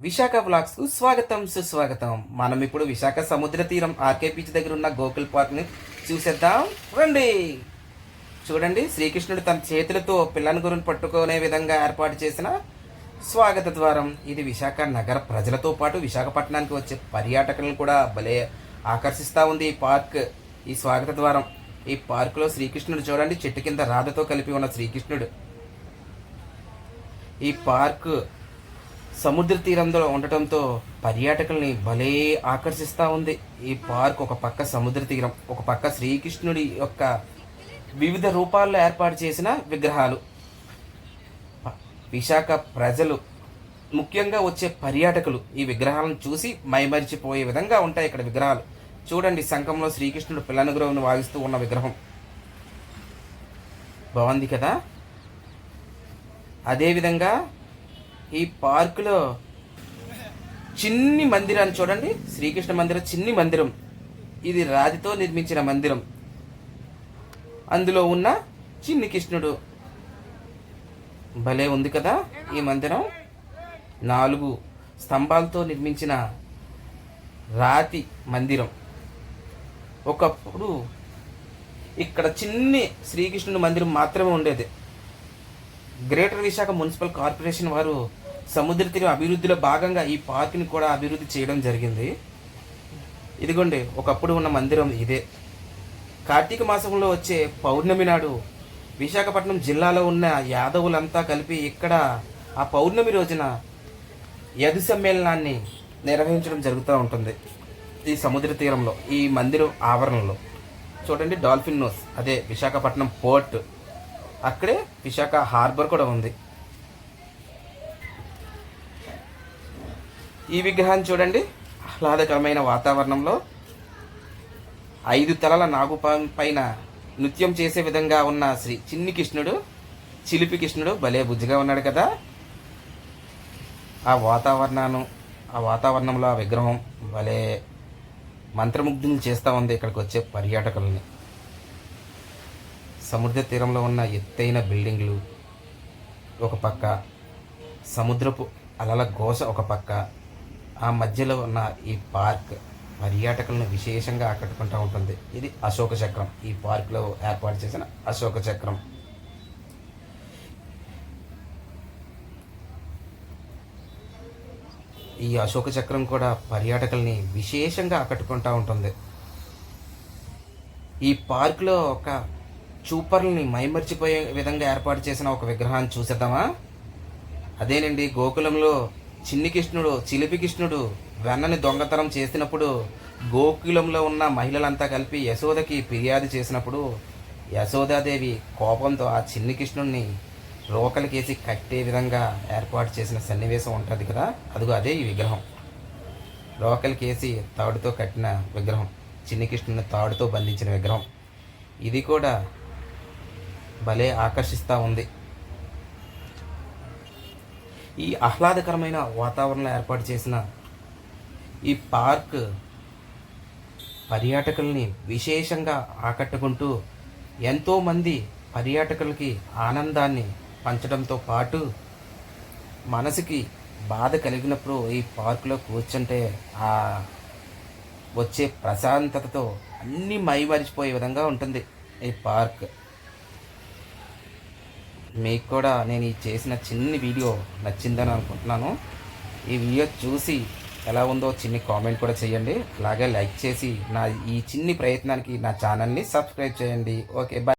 విశాఖ బ్లాగ్స్కు స్వాగతం సుస్వాగతం. మనం ఇప్పుడు విశాఖ సముద్ర తీరం ఆర్కే బీచ్ దగ్గర ఉన్న గోకుల్ పార్క్ని చూసేద్దాం. రండి! చూడండి శ్రీకృష్ణుడు తన చేతులతో పిల్లని గురిని పట్టుకునే విధంగా ఏర్పాటు చేసిన స్వాగత ద్వారం. ఇది విశాఖ నగర ప్రజలతో పాటు విశాఖపట్నానికి వచ్చే పర్యాటకులను కూడా భలే ఆకర్షిస్తూ ఉంది ఈ పార్క్ ఈ స్వాగత ద్వారం. ఈ పార్కులో శ్రీకృష్ణుడు చూడండి చెట్టు కింద రాధతో కలిపి ఉన్న శ్రీకృష్ణుడు. ఈ పార్క్ సముద్ర తీరంలో ఉండటంతో పర్యాటకుల్ని భలే ఆకర్షిస్తూ ఉంది. ఈ పార్క్ ఒక పక్క సముద్ర తీరం ఒక పక్క శ్రీకృష్ణుడి యొక్క వివిధ రూపాల్లో ఏర్పాటు చేసిన విగ్రహాలు. విశాఖ ప్రజలు ముఖ్యంగా వచ్చే పర్యాటకులు ఈ విగ్రహాలను చూసి మైమరిచిపోయే విధంగా ఉంటాయి ఇక్కడ విగ్రహాలు. చూడండి శంఖంలో శ్రీకృష్ణుడు పిల్లనుగ్రహం వాగిస్తూ ఉన్న విగ్రహం. బాగుంది కదా? అదేవిధంగా ఈ పార్కులో చిన్ని మందిరాన్ని చూడండి. శ్రీకృష్ణ మందిరం చిన్ని మందిరం. ఇది రాతితో నిర్మించిన మందిరం. అందులో ఉన్న చిన్ని కృష్ణుడు. భలే ఉంది కదా ఈ మందిరం. నాలుగు స్తంభాలతో నిర్మించిన రాతి మందిరం. ఒకప్పుడు ఇక్కడ చిన్ని శ్రీకృష్ణుడి మందిరం మాత్రమే ఉండేది. గ్రేటర్ విశాఖ మున్సిపల్ కార్పొరేషన్ వారు సముద్ర తీరం అభివృద్ధిలో భాగంగా ఈ పార్క్ని కూడా అభివృద్ధి చేయడం జరిగింది. ఇదిగోండి ఒకప్పుడు ఉన్న మందిరం ఇదే. కార్తీక మాసంలో వచ్చే పౌర్ణమి నాడు విశాఖపట్నం జిల్లాలో ఉన్న యాదవులంతా కలిపి ఇక్కడ ఆ పౌర్ణమి రోజున యదు సమ్మేళనాన్ని నిర్వహించడం జరుగుతూ ఉంటుంది ఈ సముద్ర తీరంలో ఈ మందిరం ఆవరణలో. చూడండి డాల్ఫిన్ నోస్ అదే విశాఖపట్నం పోర్ట్. అక్కడే విశాఖ హార్బర్ కూడా ఉంది. ఈ విగ్రహాన్ని చూడండి. ఆహ్లాదకరమైన వాతావరణంలో ఐదు తలల నాగుపం పైన నృత్యం చేసే విధంగా ఉన్న శ్రీ చిన్ని కృష్ణుడు చిలిపి కృష్ణుడు భలే బుజ్జిగా ఉన్నాడు కదా. ఆ వాతావరణాన్ని ఆ వాతావరణంలో ఆ విగ్రహం భలే మంత్రముగ్ధుని చేస్తూ ఉంది ఇక్కడికి వచ్చే పర్యాటకులని. సముద్ర తీరంలో ఉన్న ఎత్తైన బిల్డింగ్లు ఒక పక్క సముద్రపు అలల గోస ఒక పక్క ఆ మధ్యలో ఉన్న ఈ పార్క్ పర్యాటకులను విశేషంగా ఆకట్టుకుంటూ ఉంటుంది. ఇది అశోక చక్రం. ఈ పార్క్లో ఏర్పాటు చేసిన అశోక చక్రం. ఈ అశోక చక్రం కూడా పర్యాటకుల్ని విశేషంగా ఆకట్టుకుంటూ ఉంటుంది. ఈ పార్కులో ఒక చూపర్లని మైమర్చిపోయే విధంగా ఏర్పాటు చేసిన ఒక విగ్రహాన్ని చూసేద్దామా? అదేనండి గోకులంలో చిన్ని కృష్ణుడు చిలిపి కృష్ణుడు వెన్నని దొంగతనం చేసినప్పుడు గోకులంలో ఉన్న మహిళలంతా కలిపి యశోదకి ఫిర్యాదు చేసినప్పుడు యశోదాదేవి కోపంతో ఆ చిన్ని కృష్ణుడిని రోకలికేసి కట్టే విధంగా ఏర్పాటు చేసిన సన్నివేశం ఉంటుంది కదా అదిగో అదే ఈ విగ్రహం. రోకలికేసి తాడుతో కట్టిన విగ్రహం చిన్ని కృష్ణుని తాడుతో బంధించిన విగ్రహం. ఇది కూడా భలే ఆకర్షిస్తూ ఉంది. ఈ ఆహ్లాదకరమైన వాతావరణం ఏర్పాటు చేసిన ఈ పార్క్ పర్యాటకుల్ని విశేషంగా ఆకట్టుకుంటూ ఎంతోమంది పర్యాటకులకి ఆనందాన్ని పంచడంతో పాటు మనసుకి బాధ కలిగినప్పుడు ఈ పార్కులో కూర్చుంటే ఆ వచ్చే ప్రశాంతతతో అన్నీ మైమరిచిపోయే విధంగా ఉంటుంది ఈ పార్క్. మీకు కూడా నేను ఈ చేసిన చిన్ని వీడియో నచ్చిందని అనుకుంటున్నాను. ఈ వీడియో చూసి ఎలా ఉందో చిన్ని కామెంట్ కూడా చేయండి. అలాగే లైక్ చేసి నా ఈ చిన్ని ప్రయత్నానికి నా ఛానల్ని సబ్స్క్రైబ్ చేయండి. Okay bye.